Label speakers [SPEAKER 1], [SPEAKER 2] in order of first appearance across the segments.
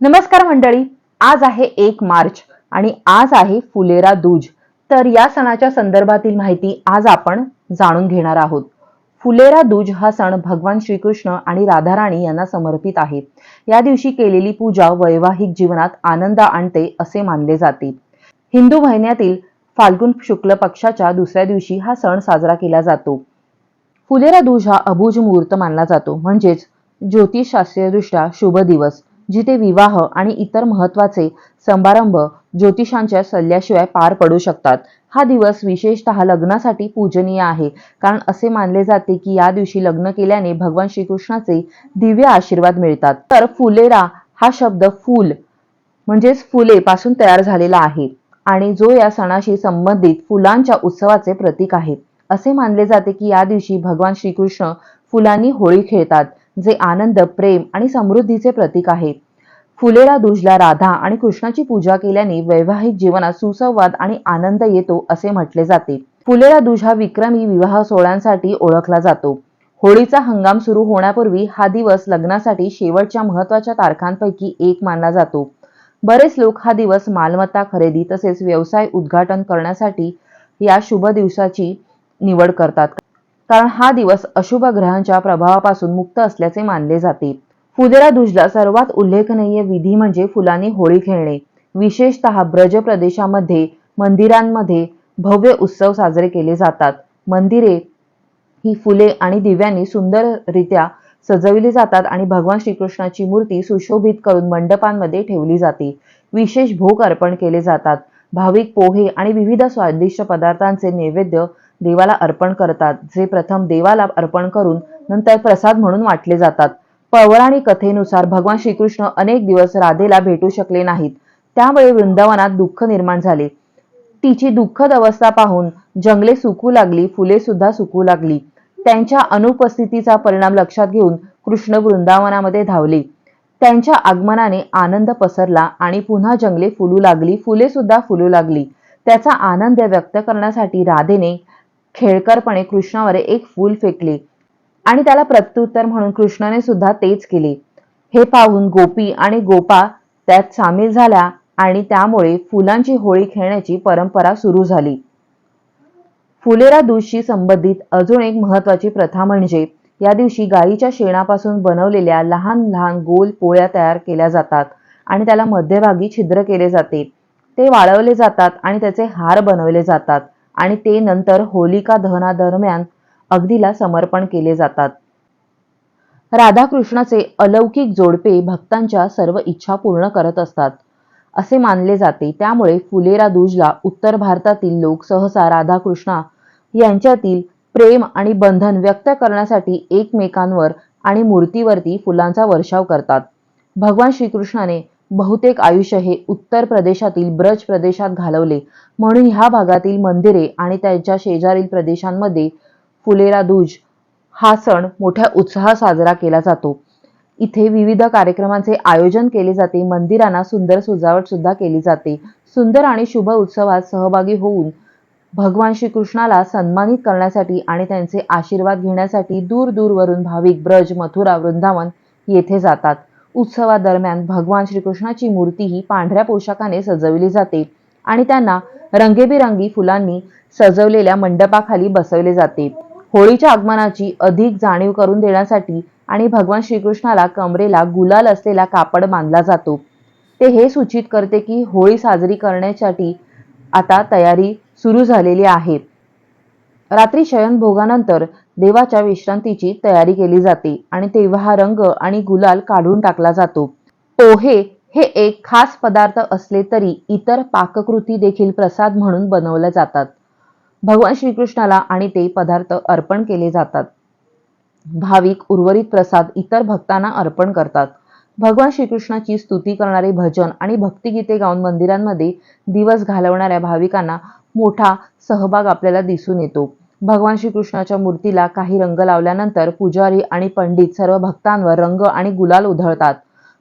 [SPEAKER 1] नमस्कार मंडळी आज आहे एक मार्च आणि आज आहे फुलेरा दूज. तर या सणाच्या संदर्भातील माहिती आज आपण जाणून घेणार आहोत. फुलेरा दूज हा सण भगवान श्रीकृष्ण आणि राधाराणी यांना समर्पित आहे. या दिवशी केलेली पूजा वैवाहिक जीवनात आनंद आणते असे मानले जाते. हिंदू महिन्यातील फाल्गुन शुक्ल पक्षाच्या दुसऱ्या दिवशी हा सण साजरा केला जातो. फुलेरा दूज हा अभुज मुहूर्त मानला जातो. म्हणजेच ज्योतिषशास्त्रीयदृष्ट्या शुभ दिवस. जिथे विवाह आणि इतर महत्त्वाचे समारंभ ज्योतिषांच्या सल्ल्याशिवाय पार पडू शकतात. हा दिवस विशेषतः लग्नासाठी पूजनीय आहे. कारण असे मानले जाते की या दिवशी लग्न केल्याने भगवान श्रीकृष्णाचे दिव्य आशीर्वाद मिळतात. तर फुलेरा हा शब्द फूल म्हणजेच फुले पासून तयार झालेला आहे आणि जो या सणाशी संबंधित फुलांच्या उत्सवाचे प्रतीक आहे. असे मानले जाते की या दिवशी भगवान श्रीकृष्ण फुलांनी होळी खेळतात जे आनंद प्रेम आणि समृद्धीचे प्रतीक आहे. फुलेरा दुजला राधा आणि कृष्णाची पूजा केल्याने वैवाहिक जीवनात सुसंवाद आणि आनंद येतो असे म्हटले जाते. फुलेरा दुज हा विक्रमी विवाह सोहळ्यांसाठी ओळखला जातो. होळीचा हंगाम सुरू होण्यापूर्वी हा दिवस लग्नासाठी शेवटच्या महत्त्वाच्या तारखांपैकी एक मानला जातो. बरेच लोक हा दिवस मालमत्ता खरेदी तसेच व्यवसाय उद्घाटन करण्यासाठी या शुभ दिवसाची निवड करतात. कारण हा दिवस अशुभ ग्रहांच्या प्रभावापासून मुक्त असल्याचे मानले जाते. फुलेरा दुजला सर्वात उल्लेखनीय विधी म्हणजे फुलांनी होळी खेळणे. विशेषतः ब्रज प्रदेशामध्ये मंदिरांमध्ये भव्य उत्सव साजरे केले जातात. मंदिरे ही फुले आणि दिव्यांनी सुंदररित्या सजविली जातात आणि भगवान श्रीकृष्णाची मूर्ती सुशोभित करून मंडपांमध्ये ठेवली जाते. विशेष भोग अर्पण केले जातात. भाविक पोहे आणि विविध स्वादिष्ट पदार्थांचे नैवेद्य देवाला अर्पण करतात जे प्रथम देवाला अर्पण करून नंतर प्रसाद म्हणून वाटले जातात. पौराणिक कथेनुसार भगवान श्रीकृष्ण अनेक दिवस राधेला भेटू शकले नाहीत. त्यामुळे वृंदावनात दुःख निर्माण झाले. तिची दुःखद अवस्था पाहून जंगले सुकू लागली फुले सुद्धा सुकू लागली. त्यांच्या अनुपस्थितीचा परिणाम लक्षात घेऊन कृष्ण वृंदावनामध्ये धावले. त्यांच्या आगमनाने आनंद पसरला आणि पुन्हा जंगले फुलू लागली फुले सुद्धा फुलू लागली. त्याचा आनंद व्यक्त करण्यासाठी राधेने खेळकरपणे कृष्णावर एक फूल फेकले. आणि त्याला प्रत्युत्तर म्हणून कृष्णाने सुद्धा तेच केले. हे पाहून गोपी आणि गोपा त्यात सामील झाल्या आणि त्यामुळे फुलांची होळी खेळण्याची परंपरा सुरू झाली. फुलेरा दूधशी संबंधित अजून एक महत्वाची प्रथा म्हणजे या दिवशी गायीच्या शेणापासून बनवलेल्या लहान लहान गोल पोळ्या तयार केल्या जातात आणि त्याला मध्यभागी छिद्र केले जाते. ते वाळवले जातात आणि त्याचे हार बनवले जातात आणि ते नंतर होलिका दहनादरम्यान अगदीला समर्पण केले जातात. राधाकृष्णाचे अलौकिक जोडपे भक्तांच्या सर्व इच्छा पूर्ण करत असतात. असे मानले जाते. त्यामुळे फुलेरा दूजला उत्तर भारतातील लोक सहसा राधाकृष्णा यांच्यातील प्रेम आणि बंधन व्यक्त करण्यासाठी एकमेकांवर आणि मूर्तीवरती फुलांचा वर्षाव करतात. भगवान श्रीकृष्णाने बहुतेक आयुष्य हे उत्तर प्रदेशातील ब्रज प्रदेशात घालवले. म्हणून ह्या भागातील मंदिरे आणि त्यांच्या शेजारील प्रदेशांमध्ये फुलेरा दूज. हा सण मोठ्या उत्साहात साजरा केला जातो. इथे विविध कार्यक्रमांचे आयोजन केले जाते. मंदिरांना सुंदर सजावट सुद्धा केली जाते. सुंदर आणि शुभ उत्सवात सहभागी होऊन भगवान श्रीकृष्णाला सन्मानित करण्यासाठी आणि त्यांचे आशीर्वाद घेण्यासाठी दूर दूरवरून भाविक ब्रज मथुरा वृंदावन येथे जातात. उत्सवादरम्यान भगवान श्रीकृष्णाची मूर्ती ही पांढऱ्या पोशाखाने सजवली जाते आणि त्यांना रंगेबिरंगी फुलांनी सजवलेल्या मंडपाखाली बसवले जाते. होळीच्या आगमनाची अधिक जाणीव करून देण्यासाठी आणि भगवान श्रीकृष्णाला कमरेला गुलाल असलेला कापड बांधला जातो. ते हे सूचित करते की होळी साजरी करण्यासाठी आता तयारी सुरू झालेली आहे. रात्री शयनभोगानंतर देवाच्या विश्रांतीची तयारी केली जाते आणि तेव्हा हा रंग आणि गुलाल काढून टाकला जातो. पोहे हे एक खास पदार्थ असले तरी इतर पाककृती देखील प्रसाद म्हणून बनवल्या जातात. भगवान श्रीकृष्णाला आणि ते पदार्थ अर्पण केले जातात. भाविक उर्वरित प्रसाद इतर भक्तांना अर्पण करतात. भगवान श्रीकृष्णाची स्तुती करणारे भजन आणि भक्तिगीते गाऊन मंदिरांमध्ये दिवस घालवणाऱ्या भाविकांना मोठा सहभाग आपल्याला दिसून येतो. भगवान श्रीकृष्णाच्या मूर्तीला काही रंग लावल्यानंतर पुजारी आणि पंडित सर्व भक्तांवर रंग आणि गुलाल उधळतात.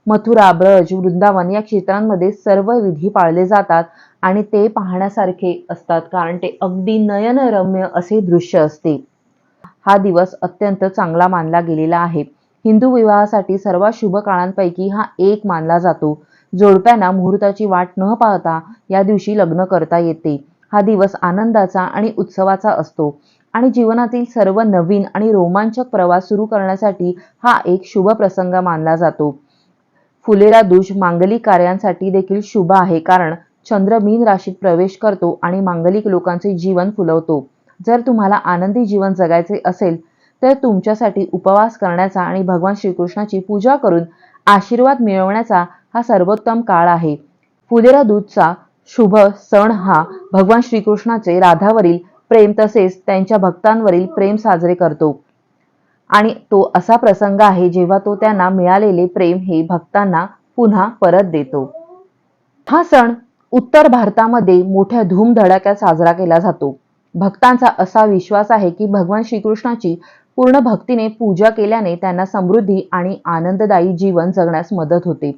[SPEAKER 1] मथुरा ब्रज वृंदावन या क्षेत्रांमध्ये सर्व विधी पाळले जातात आणि ते पाहण्यासारखे असतात कारण ते अगदी नयनरम्य असे दृश्य असते. हा दिवस अत्यंत चांगला मानला गेलेला आहे. हिंदू विवाहासाठी सर्वात शुभ काळांपैकी हा एक मानला जातो. जोडप्यांना मुहूर्ताची वाट न पाहता या दिवशी लग्न करता येते. हा दिवस आनंदाचा आणि उत्सवाचा असतो आणि जीवनातील सर्व नवीन आणि रोमांचक प्रवास सुरू करण्यासाठी हा एक शुभ प्रसंग मानला जातो. फुलेरा दुष मांगलिक कार्यांसाठी देखील शुभ आहे. कारण चंद्र मीन राशीत प्रवेश करतो आणि मांगलिक लोकांचे जीवन फुलवतो. जर तुम्हाला आनंदी जीवन जगायचे असेल तर तुमच्यासाठी उपवास करण्याचा आणि भगवान श्रीकृष्णाची पूजा करून आशीर्वाद मिळवण्याचा हा सर्वोत्तम काळ आहे. फुलेरा दूधचा शुभ सण हा भगवान श्रीकृष्णाचे राधावरील प्रेम तसेच त्यांच्या भक्तांवरील प्रेम साजरे करतो. आणि तो असा प्रसंग आहे जेव्हा तो त्यांना मिळालेले प्रेम हे भक्तांना पुन्हा परत देतो. हा सण उत्तर भारतामध्ये मोठ्या धूमधडाक्यात साजरा केला जातो. भक्तांचा असा विश्वास आहे की भगवान श्रीकृष्णाची पूर्ण भक्तीने पूजा केल्याने त्यांना समृद्धी आणि आनंददायी जीवन जगण्यास मदत होते.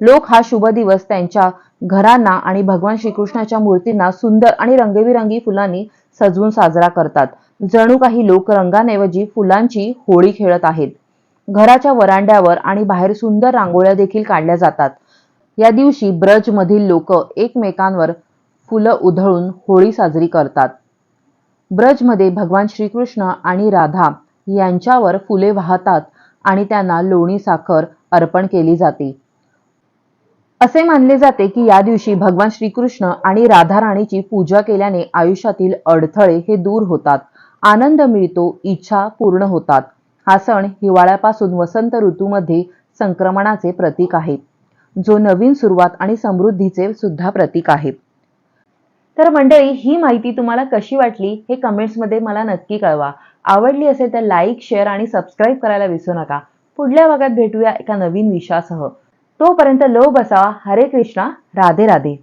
[SPEAKER 1] लोक हा शुभ दिवस त्यांच्या घरांना आणि भगवान श्रीकृष्णाच्या मूर्तींना सुंदर आणि रंगीबिरंगी फुलांनी सजवून साजरा करतात. जणू काही लोक रंगांऐवजी फुलांची होळी खेळत आहेत. घराच्या वरांड्यावर आणि बाहेर सुंदर रांगोळ्या देखील काढल्या जातात. या दिवशी ब्रजमधील लोक एकमेकांवर फुलं उधळून होळी साजरी करतात. ब्रजमध्ये भगवान श्रीकृष्ण आणि राधा यांच्यावर फुले वाहतात आणि त्यांना लोणी साखर अर्पण केली जाते. असे मानले जाते की या दिवशी भगवान श्रीकृष्ण आणि राधा राणीची पूजा केल्याने आयुष्यातील अडथळे हे दूर होतात. आनंद मिळतो इच्छा पूर्ण होतात. हा सण हिवाळ्यापासून वसंत ऋतूमध्ये संक्रमणाचे प्रतीक आहे. जो नवीन सुरुवात आणि समृद्धीचे सुद्धा प्रतीक आहे. तर मंडळी ही माहिती तुम्हाला कशी वाटली हे कमेंट्समध्ये मला नक्की कळवा. आवडली असेल तर लाईक शेअर आणि सबस्क्राईब करायला विसरू नका. पुढल्या भागात भेटूया एका नवीन विषयासह. तोपर्यंत लो बसावा. हरे कृष्णा राधे राधे.